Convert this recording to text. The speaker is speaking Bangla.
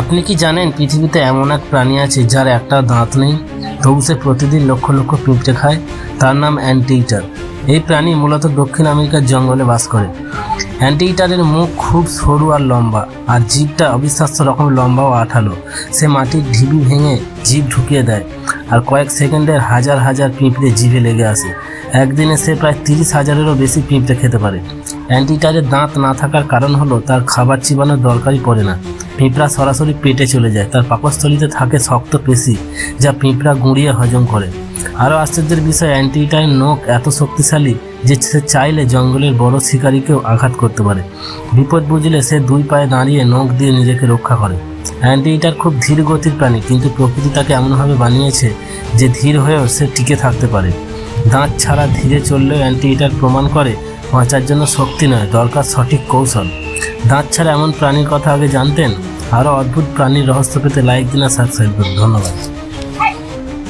আপনি কি জানেন পৃথিবীতে এমন এক প্রাণী আছে যার একটা দাঁত নেই? তবু সে প্রতিদিন লক্ষ লক্ষ পিঁপড়ে খায়। তার নাম অ্যান্টিইটার। এই প্রাণী মূলত দক্ষিণ আমেরিকার জঙ্গলে বাস করে। অ্যান্টিইটারের মুখ খুব সরু আর লম্বা, আর জিভটা অবিশ্বাস্য রকম লম্বা ও আঠালো। সে মাটির ঢিবি ভেঙে জিভ ঢুকিয়ে দেয়, আর কয়েক সেকেন্ডের হাজার হাজার পিঁপড়ে জিভে লেগে আসে। একদিনে সে প্রায় তিরিশ হাজারেরও বেশি পিঁপড়ে খেতে পারে। অ্যান্টিটারের দাঁত না থাকার কারণ হলো তার খাবার চিবানোর দরকারই পড়ে না। পিঁপড়া সরাসরি পেটে চলে যায়। তার পাকস্থলিতে থাকে শক্ত পেশি, যা পিঁপড়া গুঁড়িয়ে হজম করে। আরও আশ্চর্যের বিষয় অ্যান্টিটারের নখ এত শক্তিশালী যে সে চাইলে জঙ্গলের বড় শিকারীকেও আঘাত করতে পারে। বিপদ বুঝলে সে দুই পায়ে দাঁড়িয়ে নখ দিয়ে নিজেকে রক্ষা করে। অ্যান্টিটার খুব ধীর গতির প্রাণী, কিন্তু প্রকৃতি তাকে এমনভাবে বানিয়েছে যে ধীর হয়েও সে টিকে থাকতে পারে। দাঁত ছাড়া ধীরে চললেও অ্যান্টিইটার প্রমাণ করে বাঁচার জন্য শক্তি নয়, দরকার সঠিক কৌশল। দাঁত ছাড়া এমন প্রাণীর কথা আগে জানতেন? আরও অদ্ভুত প্রাণীর রহস্য পেতে লাইক দিন আর সাবস্ক্রাইব করুন। ধন্যবাদ।